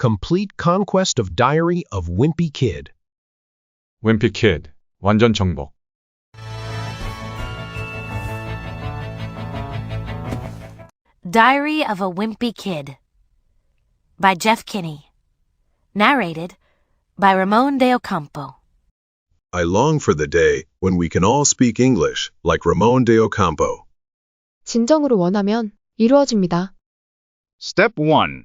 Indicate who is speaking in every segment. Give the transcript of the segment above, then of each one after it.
Speaker 1: Complete Conquest of Diary of Wimpy Kid.
Speaker 2: 웬피 키드 완전 정복
Speaker 3: Diary of a Wimpy Kid by Jeff Kinney. Narrated by Ramon de Ocampo.
Speaker 4: I long for the day when we can all speak English like Ramon de Ocampo.
Speaker 5: 진정으로 원하면 이루어집니다.
Speaker 6: Step 1.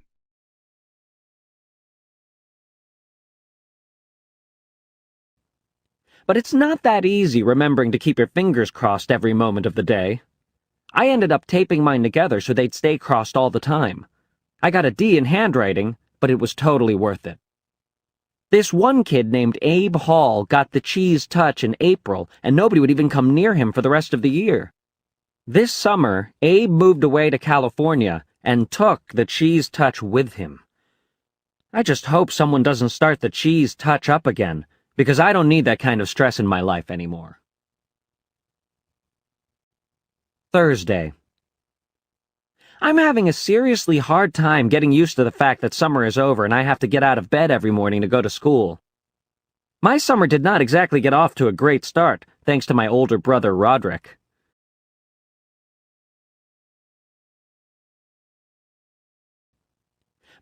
Speaker 7: But it's not that easy remembering to keep your fingers crossed every moment of the day. I ended up taping mine together so they'd stay crossed all the time. I got a D in handwriting, but it was totally worth it. This one kid named Abe Hall got the cheese touch in April, and nobody would even come near him for the rest of the year. This summer, Abe moved away to California and took the cheese touch with him. I just hope someone doesn't start the cheese touch up again, because I don't need that kind of stress in my life anymore. Thursday. I'm having a seriously hard time getting used to the fact that summer is over and I have to get out of bed every morning to go to school. My summer did not exactly get off to a great start, thanks to my older brother Roderick.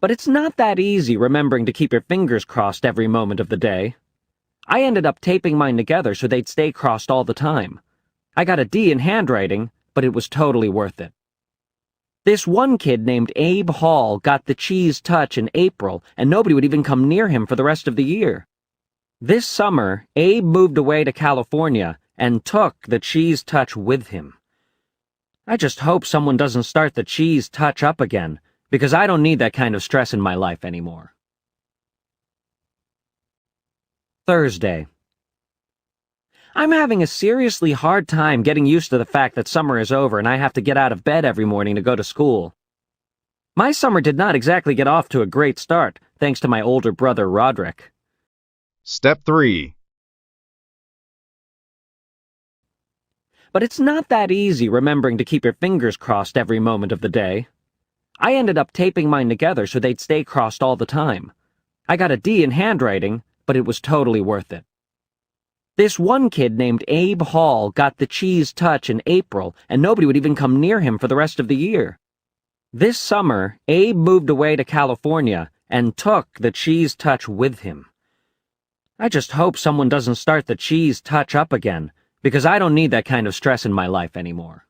Speaker 7: But it's not that easy remembering to keep your fingers crossed every moment of the day. I ended up taping mine together so they'd stay crossed all the time. I got a D in handwriting, but it was totally worth it. This one kid named Abe Hall got the cheese touch in April, and nobody would even come near him for the rest of the year. This summer, Abe moved away to California and took the cheese touch with him. I just hope someone doesn't start the cheese touch up again, because I don't need that kind of stress in my life anymore. Thursday. I'm having a seriously hard time getting used to the fact that summer is over and I have to get out of bed every morning to go to school. My summer did not exactly get off to a great start, thanks to my older brother Roderick.
Speaker 6: Step 3.
Speaker 7: But it's not that easy remembering to keep your fingers crossed every moment of the day. I ended up taping mine together so they'd stay crossed all the time. I got a D in handwriting, but it was totally worth it. This one kid named Abe Hall got the cheese touch in April, and nobody would even come near him for the rest of the year. This summer, Abe moved away to California and took the cheese touch with him. I just hope someone doesn't start the cheese touch up again, because I don't need that kind of stress in my life anymore.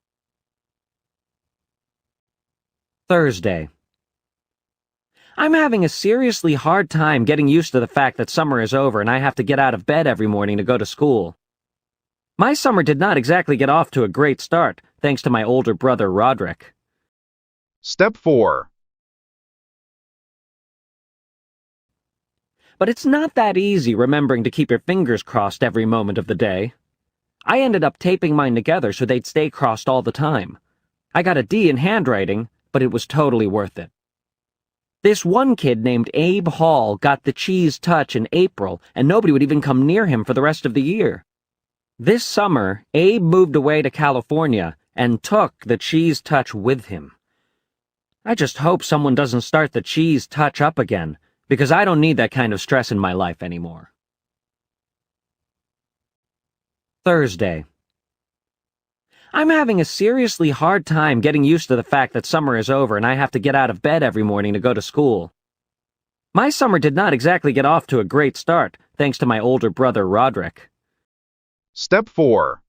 Speaker 7: Thursday. I'm having a seriously hard time getting used to the fact that summer is over and I have to get out of bed every morning to go to school. My summer did not exactly get off to a great start, thanks to my older brother Roderick.
Speaker 6: Step 4.
Speaker 7: But it's not that easy remembering to keep your fingers crossed every moment of the day. I ended up taping mine together so they'd stay crossed all the time. I got a D in handwriting, but it was totally worth it. This one kid named Abe Hall got the cheese touch in April, and nobody would even come near him for the rest of the year. This summer, Abe moved away to California and took the cheese touch with him. I just hope someone doesn't start the cheese touch up again, because I don't need that kind of stress in my life anymore. Thursday. I'm having a seriously hard time getting used to the fact that summer is over and I have to get out of bed every morning to go to school. My summer did not exactly get off to a great start, thanks to my older brother Roderick.
Speaker 6: Step 4.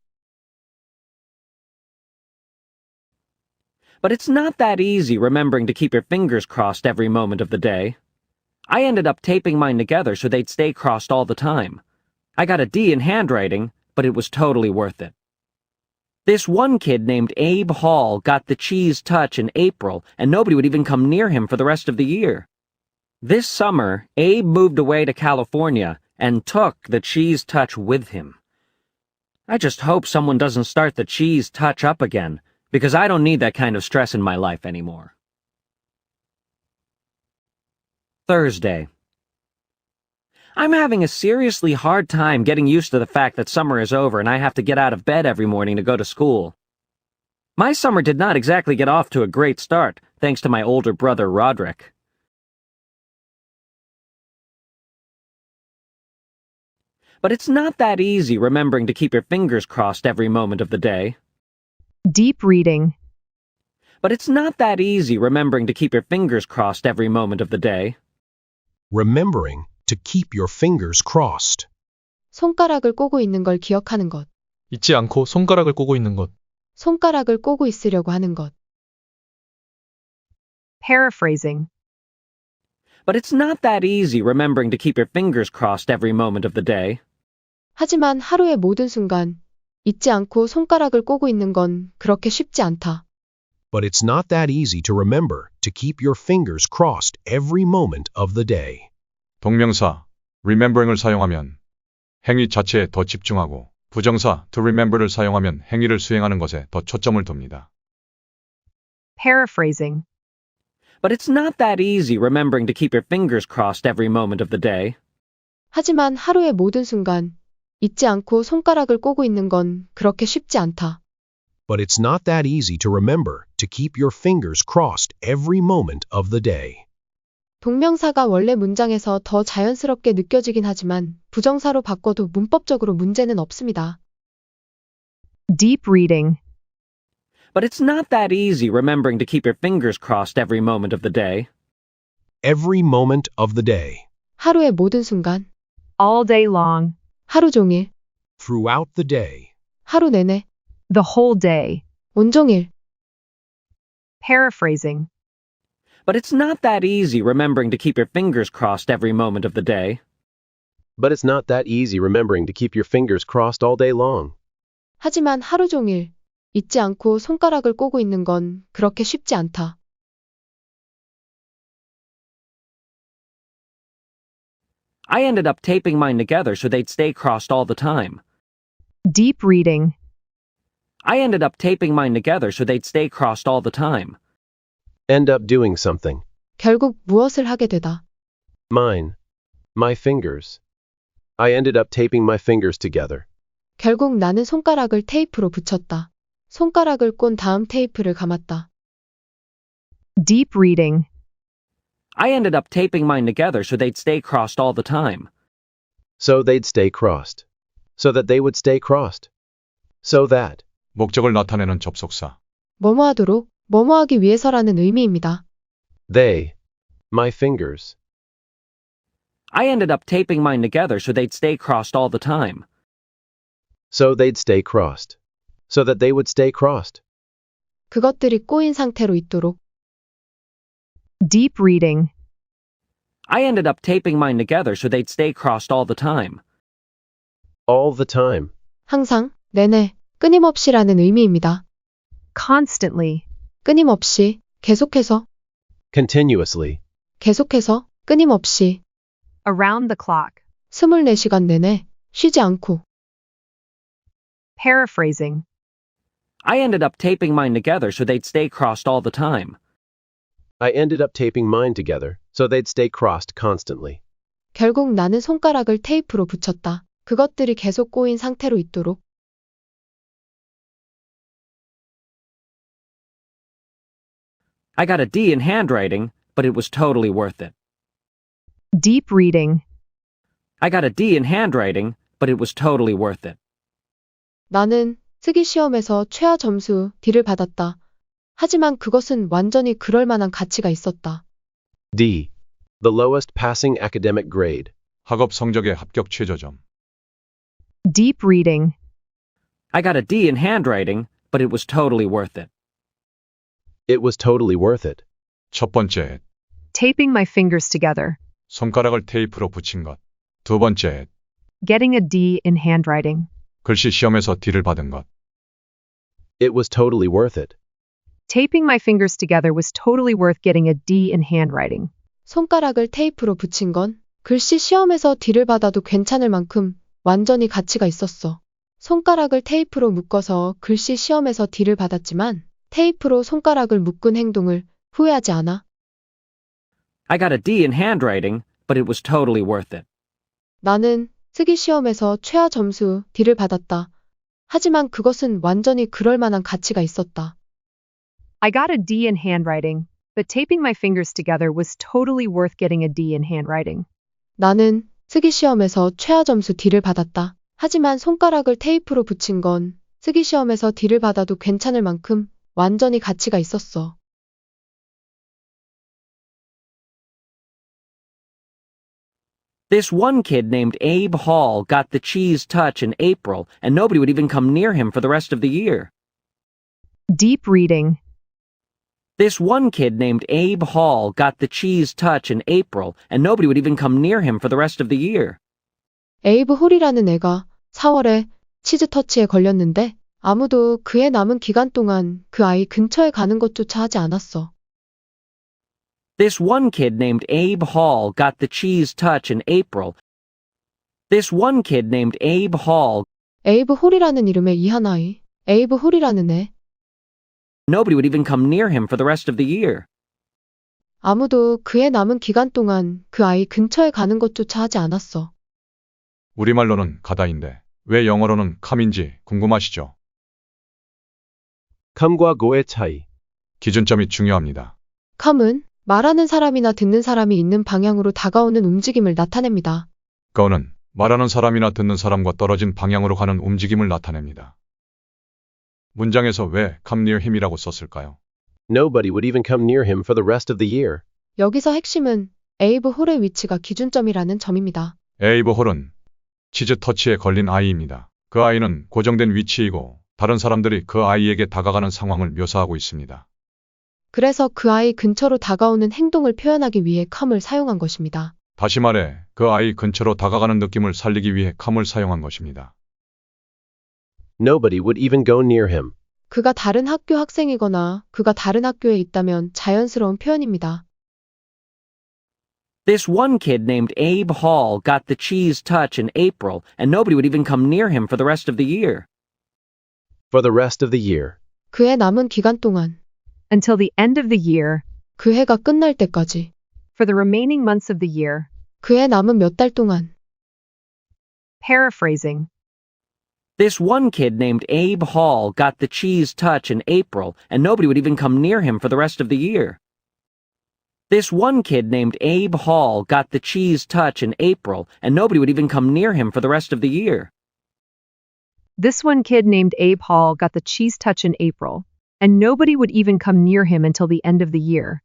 Speaker 7: But it's not that easy remembering to keep your fingers crossed every moment of the day. I ended up taping mine together so they'd stay crossed all the time. I got a D in handwriting, but it was totally worth it. This one kid named Abe Hall got the cheese touch in April, and nobody would even come near him for the rest of the year. This summer, Abe moved away to California and took the cheese touch with him. I just hope someone doesn't start the cheese touch up again, because I don't need that kind of stress in my life anymore. Thursday. I'm having a seriously hard time getting used to the fact that summer is over and I have to get out of bed every morning to go to school. My summer did not exactly get off to a great start, thanks to my older brother Roderick. But it's not that easy remembering to keep your fingers crossed every moment of the day.
Speaker 8: Deep reading.
Speaker 7: But it's not that easy remembering to keep your fingers crossed every moment of the day.
Speaker 1: Remembering to keep your fingers crossed.
Speaker 5: 손가락을 꼬고 있는 걸 기억하는 것.
Speaker 9: 잊지 않고 손가락을 꼬고 있는 것.
Speaker 5: 손가락을 꼬고 있으려고 하는 것.
Speaker 8: Paraphrasing.
Speaker 7: But it's not that easy remembering to keep your fingers crossed every moment of the day.
Speaker 5: 하지만 하루의 모든 순간 잊지 않고 손가락을 꼬고 있는 건 그렇게 쉽지 않다.
Speaker 1: But it's not that easy to remember to keep your fingers crossed every moment of the day.
Speaker 2: 동명사 remembering을 사용하면 행위 자체에 더 집중하고 부정사 to remember를 사용하면 행위를 수행하는 것에 더 초점을 둡니다.
Speaker 8: Paraphrasing.
Speaker 7: But it's not that easy remembering to keep your fingers crossed every moment of the day.
Speaker 5: 하지만 하루의 모든 순간 잊지 않고 손가락을 꼬고 있는 건 그렇게 쉽지 않다.
Speaker 1: But it's not that easy to remember to keep your fingers crossed every moment of the day.
Speaker 5: 동명사가 원래 문장에서 더 자연스럽게 느껴지긴 하지만 부정사로 바꿔도 문법적으로 문제는 없습니다.
Speaker 8: Deep reading.
Speaker 7: But it's not that easy remembering to keep your fingers crossed every moment of the day.
Speaker 1: Every moment of the day.
Speaker 5: 하루의 모든 순간,
Speaker 8: All day long.
Speaker 5: 하루 종일,
Speaker 1: Throughout the day.
Speaker 5: 하루 내내,
Speaker 8: The whole day.
Speaker 5: 온종일.
Speaker 8: Paraphrasing.
Speaker 7: But it's not that easy remembering to keep your fingers crossed every moment of the day.
Speaker 10: But it's not that easy remembering to keep your fingers crossed all day long.
Speaker 5: 하지만 하루 종일 잊지 않고 손가락을 꼬고 있는 건 그렇게 쉽지 않다.
Speaker 7: I ended up taping mine together so they'd stay crossed all the time.
Speaker 8: Deep reading.
Speaker 7: I ended up taping mine together so they'd stay crossed all the time.
Speaker 10: End up doing something.
Speaker 5: 결국 무엇을 하게 되다.
Speaker 10: Mine. My fingers. I ended up taping my fingers together.
Speaker 5: 결국 나는 손가락을 테이프로 붙였다. 손가락을 꼰 다음 테이프를 감았다.
Speaker 8: Deep reading.
Speaker 7: I ended up taping mine together so they'd stay crossed all the time.
Speaker 10: So they'd stay crossed. So that they would stay crossed. So that.
Speaker 2: 목적을 나타내는 접속사.
Speaker 5: 뭐뭐 하도록, 뭐뭐 하기 위해서라는 의미입니다.
Speaker 10: They. My fingers.
Speaker 7: I ended up taping mine together so they'd stay crossed all the time.
Speaker 10: So they'd stay crossed. So that they would stay crossed.
Speaker 5: 그것들이 꼬인 상태로 있도록.
Speaker 8: Deep reading.
Speaker 7: I ended up taping mine together so they'd stay crossed all the time.
Speaker 10: All the time.
Speaker 5: 항상, 내내, 끊임없이라는 의미입니다.
Speaker 8: Constantly.
Speaker 5: 끊임없이, 계속해서,
Speaker 10: Continuously.
Speaker 5: 계속해서, 끊임없이,
Speaker 8: Around the clock.
Speaker 5: 24시간 내내, 쉬지 않고.
Speaker 8: Paraphrasing.
Speaker 7: I ended up taping mine together so they'd stay crossed all the time.
Speaker 10: I ended up taping mine together so they'd stay crossed constantly.
Speaker 5: 결국 나는 손가락을 테이프로 붙였다. 그것들이 계속 꼬인 상태로 있도록.
Speaker 7: I got a D in handwriting, but it was totally worth it.
Speaker 8: Deep reading.
Speaker 7: I got a D in handwriting, but it was totally worth it.
Speaker 5: 나는 쓰기 시험에서 최하 점수 D를 받았다. 하지만 그것은 완전히 그럴 만한 가치가 있었다.
Speaker 10: D. The lowest passing academic grade.
Speaker 2: 학업 성적의 합격 최저점.
Speaker 8: Deep reading.
Speaker 7: I got a D in handwriting, but it was totally worth it.
Speaker 10: It was totally worth it.
Speaker 2: 첫 번째,
Speaker 8: Taping my fingers together.
Speaker 2: 손가락을 테이프로 붙인 것. 두 번째,
Speaker 8: Getting a D in handwriting.
Speaker 2: 글씨 시험에서 D를 받은 것.
Speaker 10: It was totally worth it.
Speaker 8: Taping my fingers together was totally worth getting a D in handwriting.
Speaker 5: 손가락을 테이프로 붙인 건 글씨 시험에서 D를 받아도 괜찮을 만큼 완전히 가치가 있었어. 손가락을 테이프로 묶어서 글씨 시험에서 D를 받았지만 테이프로 손가락을 묶은 행동을 후회하지 않아.
Speaker 7: I got a D in handwriting, but it was totally worth it.
Speaker 5: 나는 쓰기 시험에서 최하 점수 D를 받았다. 하지만 그것은 완전히 그럴 만한 가치가 있었다.
Speaker 8: I got a D in handwriting, but taping my fingers together was totally worth getting a D in handwriting.
Speaker 5: 나는 쓰기 시험에서 최하 점수 D를 받았다. 하지만 손가락을 테이프로 붙인 건 쓰기 시험에서 D를 받아도 괜찮을 만큼 완전히 가치가 있었어.
Speaker 7: This one kid named Abe Hall got the cheese touch in April, and nobody would even come near him for the rest of the year.
Speaker 8: Deep reading.
Speaker 7: This one kid named Abe Hall got the cheese touch in April, and nobody would even come near him for the rest of the year.
Speaker 5: 에이브 홀이라는 애가 4월에 치즈 터치에 걸렸는데 아무도 그의 남은 기간 동안 그 아이 근처에 가는 것조차 하지 않았어.
Speaker 7: This one kid named Abe Hall got the cheese touch in April. This one kid named Abe Hall,
Speaker 5: 에이브 홀이라는 이름의 이 한 아이. 에이브 홀이라는 애.
Speaker 7: nobody would even come near him for the rest of the year.
Speaker 5: 아무도 그의 남은 기간 동안 그 아이 근처에 가는 것조차 하지 않았어.
Speaker 2: 우리말로는 가다인데 왜 영어로는 come인지 궁금하시죠?
Speaker 10: Come과 go의 차이.
Speaker 2: 기준점이 중요합니다.
Speaker 5: 컴은 말하는 사람이나 듣는 사람이 있는 방향으로 다가오는 움직임을 나타냅니다.
Speaker 2: go는 말하는 사람이나 듣는 사람과 떨어진 방향으로 가는 움직임을 나타냅니다. 문장에서 왜 come near him이라고 썼을까요?
Speaker 10: Nobody would even come near him for the rest of the year.
Speaker 5: 여기서 핵심은 에이브 홀의 위치가 기준점이라는 점입니다.
Speaker 2: 에이브 홀은 치즈 터치에 걸린 아이입니다. 그 아이는 고정된 위치이고 다른 사람들이 그 아이에게 다가가는 상황을 묘사하고 있습니다.
Speaker 5: 그래서 그 아이 근처로 다가오는 행동을 표현하기 위해 컴을 사용한 것입니다.
Speaker 2: 다시 말해 그 아이 근처로 다가가는 느낌을 살리기 위해 come을 사용한 것입니다.
Speaker 10: Nobody would even go near him.
Speaker 5: 그가 다른 학교 학생이거나 그가 다른 학교에 있다면 자연스러운 표현입니다.
Speaker 7: This one kid named Abe Hall got the cheese touch in April, and nobody would even come near him for the rest of the year.
Speaker 10: For the rest of the year.
Speaker 5: 그의 남은 기간 동안
Speaker 8: Until the end of the year.
Speaker 5: 그 해가 끝날 때까지
Speaker 8: For the remaining months of the year.
Speaker 5: 그의 남은 몇 달 동안
Speaker 8: Paraphrasing.
Speaker 7: This one kid named Abe Hall got the cheese touch in April, and nobody would even come near him for the rest of the year. This one kid named Abe Hall got the cheese touch in April, and nobody would even come near him for the rest of the year.
Speaker 8: This one kid named Abe Hall got the cheese touch in April, and nobody would even come near him until the end of the year.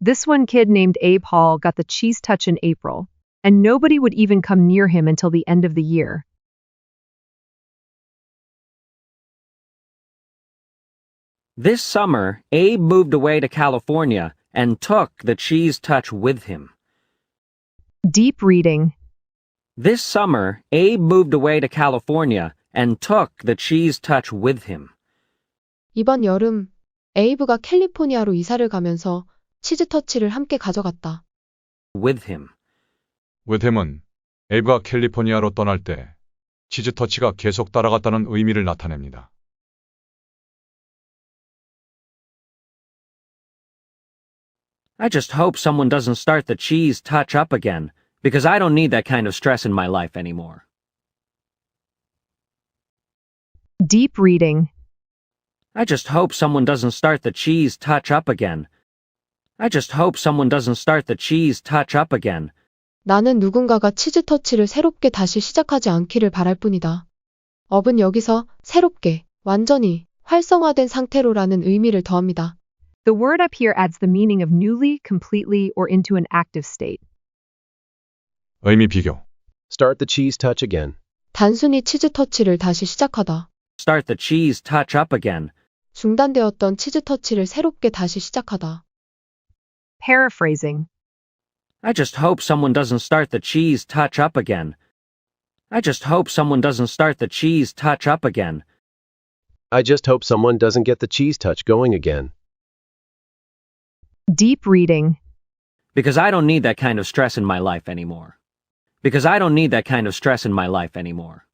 Speaker 8: This one kid named Abe Hall got the cheese touch in April, and nobody would even come near him until the end of the year.
Speaker 7: This summer, Abe moved away to California and took the cheese touch with him.
Speaker 8: Deep reading.
Speaker 7: This summer, Abe moved away to California and took the cheese touch with him.
Speaker 5: 이번 여름 에이브가 캘리포니아로 이사를 가면서 치즈 터치를 함께 가져갔다.
Speaker 7: With him.
Speaker 2: with him은 에이브가 캘리포니아로 떠날 때 치즈 터치가 계속 따라갔다는 의미를 나타냅니다.
Speaker 7: I just hope someone doesn't start the cheese touch up again, because I don't need that kind of stress in my life anymore.
Speaker 8: Deep reading.
Speaker 7: I just hope someone doesn't start the cheese touch up again. I just hope someone doesn't start the cheese touch up again.
Speaker 5: 나는 누군가가 치즈 터치를 새롭게 다시 시작하지 않기를 바랄 뿐이다. 업은 여기서 새롭게, 완전히, 활성화된 상태로라는 의미를 더합니다.
Speaker 8: The word up here adds the meaning of newly, completely, or into an active state.
Speaker 2: 의미 비교.
Speaker 10: Start the cheese touch again.
Speaker 5: 단순히 치즈 터치를 다시 시작하다.
Speaker 7: Start the cheese touch up again.
Speaker 5: 중단되었던 치즈 터치를 새롭게 다시 시작하다.
Speaker 8: Paraphrasing.
Speaker 7: I just hope someone doesn't start the cheese touch up again. I just hope someone doesn't start the cheese touch up again.
Speaker 10: I just hope someone doesn't get the cheese touch going again.
Speaker 8: Deep reading.
Speaker 7: Because I don't need that kind of stress in my life anymore. Because I don't need that kind of stress in my life anymore.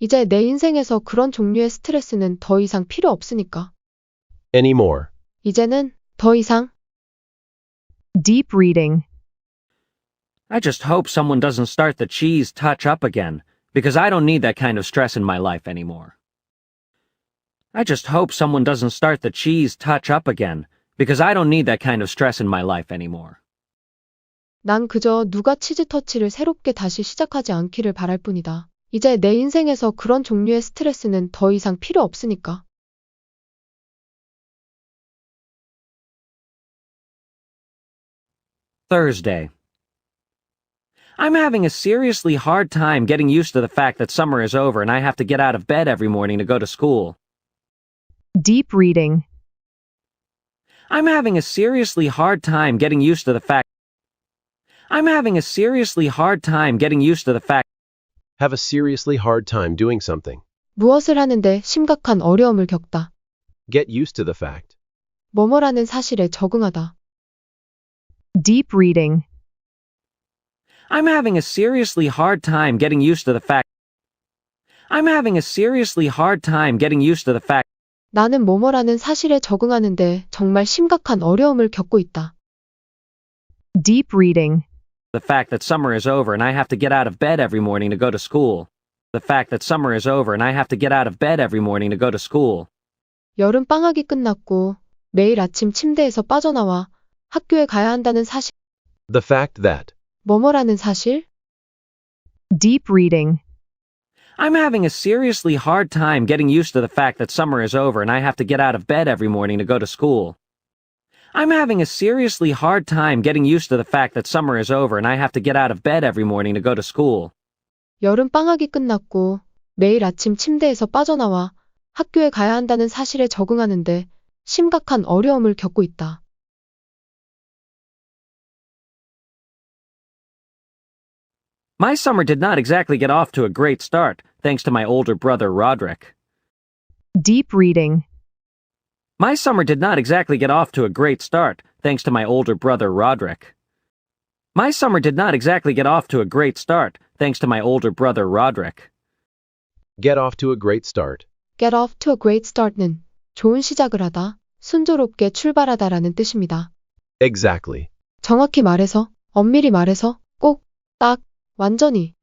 Speaker 5: 이제 내 인생에서 그런 종류의 스트레스는 더 이상 필요 없으니까.
Speaker 10: Anymore.
Speaker 5: 이제는 더 이상
Speaker 8: Deep reading.
Speaker 7: I just hope someone doesn't start the cheese touch up again, because I don't need that kind of stress in my life anymore. I just hope someone doesn't start the cheese touch up again, because I don't need that kind of stress in my life anymore.
Speaker 5: 난 그저 누가 치즈 터치를 새롭게 다시 시작하지 않기를 바랄 뿐이다. 이제 내 인생에서 그런 종류의 스트레스는 더 이상 필요 없으니까.
Speaker 7: Thursday. I'm having a seriously hard time getting used to the fact that summer is over and I have to get out of bed every morning to go to school.
Speaker 8: Deep reading.
Speaker 7: I'm having a seriously hard time getting used to the fact I'm having a seriously hard time getting used to the fact
Speaker 10: Have a seriously hard time doing something.
Speaker 5: 무엇을 하는데 심각한 어려움을 겪다.
Speaker 10: Get used to the fact.
Speaker 5: 뭐뭐라는 사실에 적응하다.
Speaker 8: Deep reading.
Speaker 7: I'm having a seriously hard time getting used to the fact I'm having a seriously hard time getting used to the fact
Speaker 5: 나는 뭐뭐라는 사실에 적응하는데 정말 심각한 어려움을 겪고 있다.
Speaker 8: Deep reading.
Speaker 7: the fact that summer is over and I have to get out of bed every morning to go to school. The fact that summer is over and I have to get out of bed every morning to go to school.
Speaker 5: 여름 방학이 끝났고 매일 아침 침대에서 빠져나와 학교에 가야 한다는 사실.
Speaker 10: The fact that.
Speaker 5: 뭐뭐라는 사실?
Speaker 8: Deep reading.
Speaker 7: I'm having a seriously hard time getting used to the fact that summer is over and I have to get out of bed every morning to go to school. I'm having a seriously hard time getting used to the fact that summer is over and I have to get out of bed every morning to go to school.
Speaker 5: 여름 방학이 끝났고 매일 아침 침대에서 빠져나와 학교에 가야 한다는 사실에 적응하는데 심각한 어려움을 겪고 있다.
Speaker 7: My summer did not exactly get off to a great start, thanks to my older brother Roderick.
Speaker 8: Deep reading.
Speaker 7: My summer did not exactly get off to a great start, thanks to my older brother Roderick. My summer did not exactly get off to a great start, thanks to my older brother Roderick.
Speaker 10: Get off to a great start.
Speaker 5: Get off to a great start는 좋은 시작을 하다, 순조롭게 출발하다라는 뜻입니다.
Speaker 10: Exactly.
Speaker 5: 정확히 말해서, 엄밀히 말해서, 꼭, 딱, 완전히.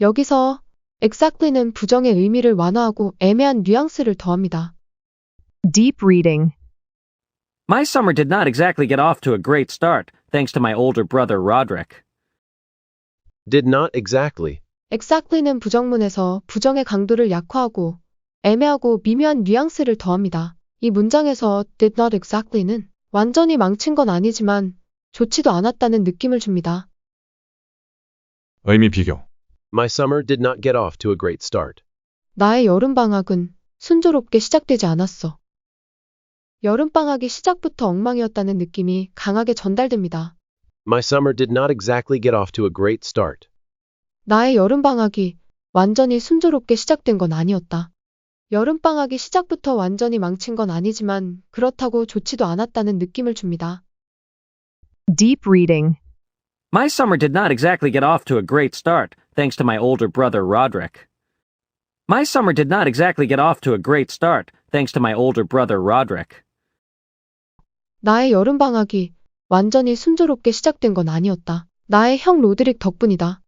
Speaker 5: 여기서 exactly는 부정의 의미를 완화하고 애매한 뉘앙스를 더합니다.
Speaker 8: Deep reading.
Speaker 7: My summer did not exactly get off to a great start, thanks to my older brother Roderick.
Speaker 10: Did not exactly.
Speaker 5: exactly는 부정문에서 부정의 강도를 약화하고 애매하고 미묘한 뉘앙스를 더합니다. 이 문장에서 did not exactly는 완전히 망친 건 아니지만 좋지도 않았다는 느낌을 줍니다.
Speaker 2: 의미 비교.
Speaker 10: My summer did not get off to a great start.
Speaker 5: 나의 여름방학은 순조롭게 시작되지 않았어. 여름방학이 시작부터 엉망이었다는 느낌이 강하게 전달됩니다.
Speaker 10: My summer did not exactly get off to a great start.
Speaker 5: 나의 여름방학이 완전히 순조롭게 시작된 건 아니었다. 여름방학이 시작부터 완전히 망친 건 아니지만 그렇다고 좋지도 않았다는 느낌을 줍니다.
Speaker 8: Deep reading.
Speaker 7: My summer did not exactly get off to a great start, thanks to my older brother Roderick. My summer did not exactly get off to a great start, thanks to my older brother Roderick.
Speaker 5: 나의 여름방학이 완전히 순조롭게 시작된 건 아니었다. 나의 형 로드릭 덕분이다.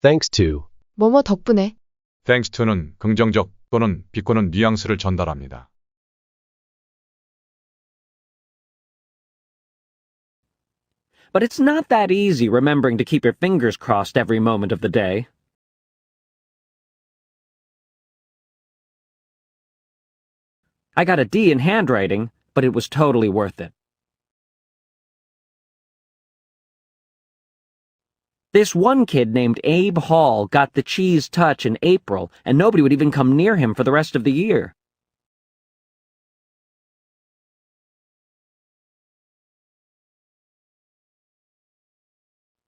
Speaker 10: Thanks to.
Speaker 5: 뭐뭐 덕분에
Speaker 2: Thanks to는 긍정적 또는 비꼬는 뉘앙스를 전달합니다.
Speaker 7: But it's not that easy remembering to keep your fingers crossed every moment of the day. I got a D in handwriting, but it was totally worth it. This one kid named Abe Hall got the cheese touch in April, and nobody would even come near him for the rest of the year.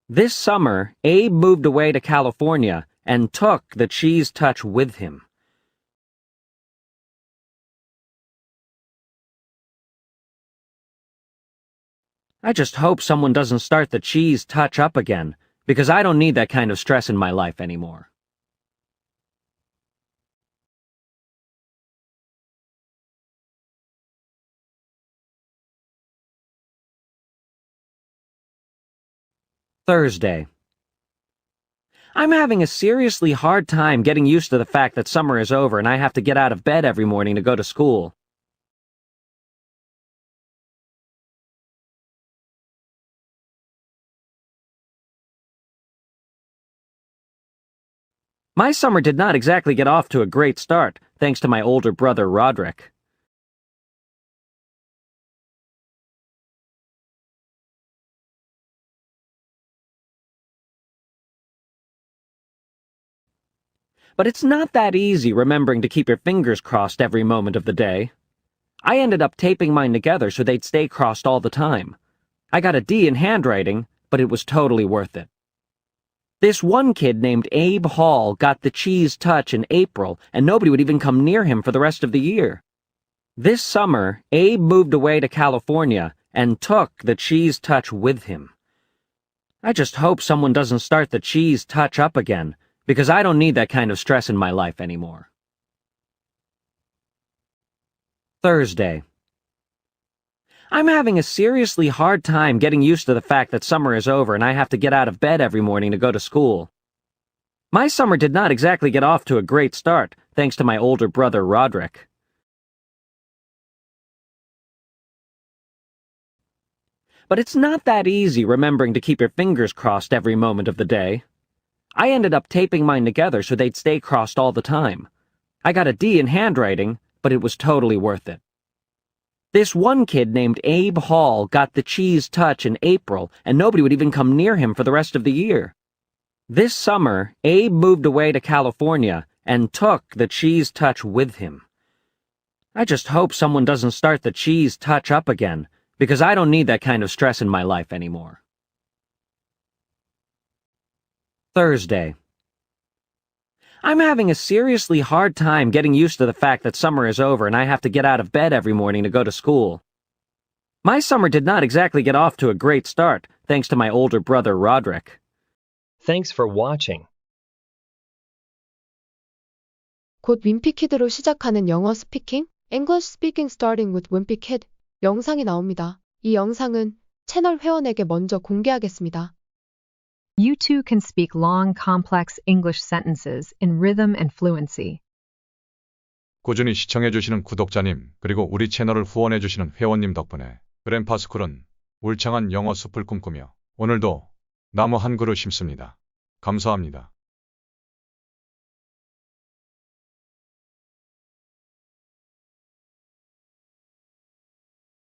Speaker 7: This summer, Abe moved away to California and took the cheese touch with him. I just hope someone doesn't start the cheese touch up again, because I don't need that kind of stress in my life anymore. Thursday. I'm having a seriously hard time getting used to the fact that summer is over and I have to get out of bed every morning to go to school. My summer did not exactly get off to a great start, thanks to my older brother Roderick. But it's not that easy remembering to keep your fingers crossed every moment of the day. I ended up taping mine together so they'd stay crossed all the time. I got a D in handwriting, but it was totally worth it. This one kid named Abe Hall got the cheese touch in April, and nobody would even come near him for the rest of the year. This summer, Abe moved away to California and took the cheese touch with him. I just hope someone doesn't start the cheese touch up again, because I don't need that kind of stress in my life anymore. Thursday. I'm having a seriously hard time getting used to the fact that summer is over and I have to get out of bed every morning to go to school. My summer did not exactly get off to a great start, thanks to my older brother Roderick. But it's not that easy remembering to keep your fingers crossed every moment of the day. I ended up taping mine together so they'd stay crossed all the time. I got a D in handwriting, but it was totally worth it. This one kid named Abe Hall got the cheese touch in April, and nobody would even come near him for the rest of the year. This summer, Abe moved away to California and took the cheese touch with him. I just hope someone doesn't start the cheese touch up again, because I don't need that kind of stress in my life anymore. Thursday. I'm having a seriously hard time getting used to the fact that summer is over and I have to get out of bed every morning to go to school. My summer did not exactly get off to a great start, thanks to my older brother Roderick.
Speaker 11: Thanks for watching.
Speaker 5: 곧 윈피키드로 시작하는 영어 스피킹, English Speaking Starting with Wimpy Kid 영상이 나옵니다. 이 영상은 채널 회원에게 먼저 공개하겠습니다.
Speaker 8: You too can speak long, complex English sentences in rhythm and fluency.
Speaker 2: 꾸준히 시청해주시는 구독자님, 그리고 우리 채널을 후원해주시는 회원님 덕분에 그랜파스쿨은 울창한 영어 숲을 꿈꾸며 오늘도 나무 한 그루 심습니다. 감사합니다.